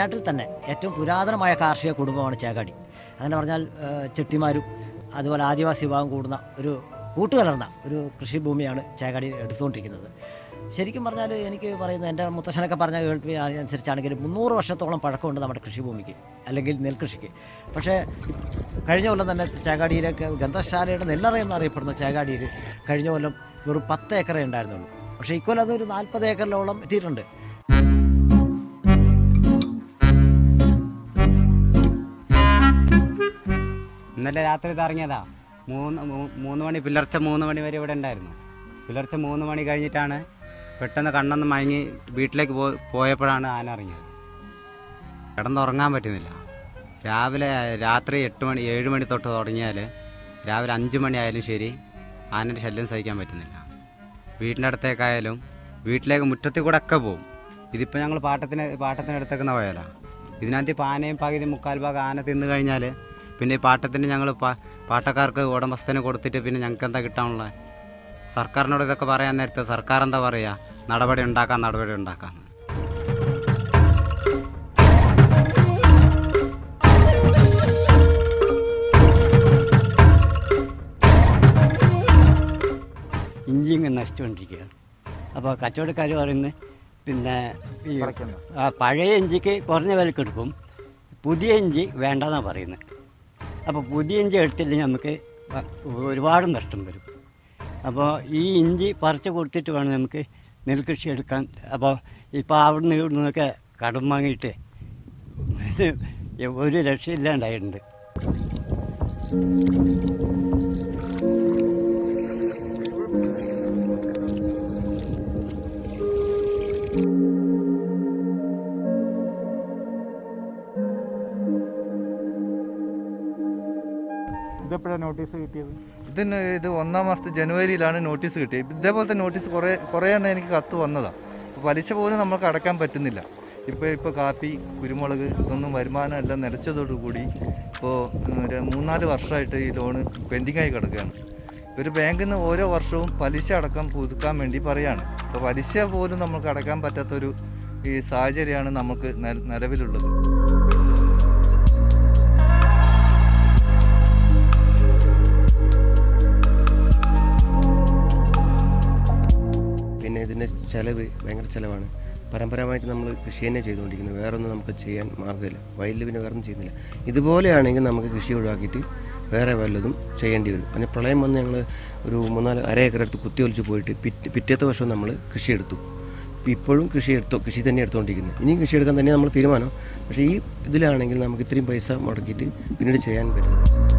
നാട്ടിൽ തന്നെ ഏറ്റവും പുരാതനമായ കാർഷിക കുടുംബമാണ് ചേകാടി. അങ്ങനെ പറഞ്ഞാൽ ചെട്ടിമാരും അതുപോലെ ആദിവാസി വിഭാഗം കൂടുന്ന ഒരു കൂട്ടുകലർന്ന ഒരു കൃഷിഭൂമിയാണ് ചേകാടി എടുത്തുകൊണ്ടിരിക്കുന്നത്. ശരിക്കും പറഞ്ഞാൽ എനിക്ക് പറയുന്നത് എന്റെ മുത്തശ്ശനൊക്കെ പറഞ്ഞ കേൾപ്പി അനുസരിച്ചാണെങ്കിൽ മുന്നൂറ് വർഷത്തോളം പഴക്കമുണ്ട് നമ്മുടെ കൃഷിഭൂമിക്ക് അല്ലെങ്കിൽ നെൽകൃഷിക്ക്. പക്ഷേ കഴിഞ്ഞ കൊല്ലം തന്നെ ചേകാടിയിലേക്ക് ഗന്ധശാലയുടെ നെല്ലറ എന്നറിയപ്പെടുന്ന ചേകാടിയിൽ കഴിഞ്ഞ കൊല്ലം വെറും പത്ത് ഏക്കറേ ഉണ്ടായിരുന്നുള്ളൂ. പക്ഷേ ഇക്കൊല്ലം അതൊരു നാൽപ്പത് ഏക്കറിലോളം എത്തിയിട്ടുണ്ട്. ഇന്നലെ രാത്രി ഇറങ്ങിയതാ. മൂന്ന് മൂന്ന് മണി പുലർച്ചെ മൂന്ന് മണി വരെ ഇവിടെ ഉണ്ടായിരുന്നു. പുലർച്ചെ മൂന്ന് മണി കഴിഞ്ഞിട്ടാണ് പെട്ടെന്ന് കണ്ണൊന്ന് മയങ്ങി വീട്ടിലേക്ക് പോ പോയപ്പോഴാണ് ആന ഇറങ്ങിയത്. കിടന്നുറങ്ങാൻ പറ്റുന്നില്ല. രാവിലെ രാത്രി എട്ട് മണി ഏഴ് മണി തൊട്ട് തുടങ്ങിയാൽ രാവിലെ അഞ്ച് മണി ആയാലും ശരി ആനയുടെ ശല്യം സഹിക്കാൻ പറ്റുന്നില്ല. വീട്ടിന്റെ അടുത്തേക്കായാലും വീട്ടിലേക്ക് മുറ്റത്തിൽ കൂടെ ഒക്കെ പോകും ഇതിപ്പോൾ ഞങ്ങൾ പാട്ടത്തിന് പാട്ടത്തിന് പോയാലാണ് പോയാലാ. ഇതിനകത്ത് ഇപ്പോൾ ആനയും പകുതി മുക്കാൽ ഭാഗം ആന തിന്നു കഴിഞ്ഞാൽ പിന്നെ ഈ പാട്ടത്തിന് ഞങ്ങൾ പാട്ടക്കാർക്ക് ഉടമസ്ഥന് കൊടുത്തിട്ട് പിന്നെ ഞങ്ങൾക്ക് എന്താ കിട്ടാനുള്ളത് സർക്കാരിനോട് ഇതൊക്കെ പറയാൻ നേരത്തെ സർക്കാർ എന്താ പറയുക നടപടി ഉണ്ടാക്കാം നടപടി ഉണ്ടാക്കാം. ഇഞ്ചി ഇങ്ങനെ നശിച്ചുകൊണ്ടിരിക്കുകയാണ്. അപ്പോൾ കച്ചവടക്കാർ പറയുന്നത് പിന്നെ ഈ പഴയ ഇഞ്ചിക്ക് കുറഞ്ഞ വിലക്കെടുക്കും പുതിയ ഇഞ്ചി വേണ്ടെന്നാണ് പറയുന്നത് അപ്പോൾ പുതിയ ഇഞ്ചി എടുത്തില്ലെങ്കിൽ നമുക്ക് ഒരുപാട് നഷ്ടം വരും. അപ്പോൾ ഈ ഇഞ്ചി പറിച്ച് കൊടുത്തിട്ട് വേണം നമുക്ക് നെൽകൃഷി എടുക്കാൻ. അപ്പോൾ ഇപ്പോൾ അവിടുന്ന് ഇവിടുന്നൊക്കെ കടം വാങ്ങിയിട്ട് ഒരു രക്ഷയില്ലാണ്ടായിട്ടുണ്ട്. ഇതെപ്പോഴാണ് നോട്ടീസ് കിട്ടിയത്? ഇതിന് ഇത് ഒന്നാം മാസത്തെ ജനുവരിയിലാണ് നോട്ടീസ് കിട്ടിയത്. ഇതേപോലത്തെ നോട്ടീസ് കുറേ കുറേ എണ്ണം എനിക്ക് കത്ത് വന്നതാണ് പലിശ പോലും നമുക്ക് അടക്കാൻ പറ്റുന്നില്ല. ഇപ്പോൾ ഇപ്പോൾ കാപ്പി കുരുമുളക് ഇതൊന്നും വരുമാനം എല്ലാം നിലച്ചതോടുകൂടി ഇപ്പോൾ ഒരു മൂന്നാൽ വർഷമായിട്ട് ഈ ലോണ് പെൻഡിങ്ങായി കിടക്കുകയാണ്. ഒരു ബാങ്കിൽ നിന്ന് ഓരോ വർഷവും പലിശ അടക്കം പുതുക്കാൻ വേണ്ടി പറയാണ്. അപ്പോൾ പലിശ പോലും നമുക്ക് അടക്കാൻ പറ്റാത്തൊരു ഈ സാഹചര്യമാണ് നമുക്ക് നിലവിലുള്ളത്. ചിലവ് ഭയങ്കര ചിലവാണ്. പരമ്പരാമായിട്ട് നമ്മൾ കൃഷി തന്നെ ചെയ്തുകൊണ്ടിരിക്കുന്നത് വേറൊന്നും നമുക്ക് ചെയ്യാൻ മാർഗമില്ല. വയലിൽ പിന്നെ വേറൊന്നും ചെയ്യുന്നില്ല. ഇതുപോലെയാണെങ്കിൽ നമുക്ക് കൃഷി ഒഴിവാക്കിയിട്ട് വേറെ വല്ലതും ചെയ്യേണ്ടി വരും. പിന്നെ പ്രളയം വന്ന് ഞങ്ങൾ ഒരു മൂന്നാൽ അര ഏക്കർ എടുത്ത് കുത്തി ഒലിച്ച് പോയിട്ട് പിറ്റ് പിറ്റേത്തെ വർഷം നമ്മൾ കൃഷി എടുത്തു. ഇപ്പം ഇപ്പോഴും കൃഷി എടുത്തോ കൃഷി തന്നെ എടുത്തുകൊണ്ടിരിക്കുന്നത് ഇനിയും കൃഷി എടുക്കാൻ തന്നെ നമ്മൾ തീരുമാനം. പക്ഷേ ഈ ഇതിലാണെങ്കിൽ നമുക്ക് ഇത്രയും പൈസ മുടക്കിയിട്ട് പിന്നീട് ചെയ്യാൻ പറ്റും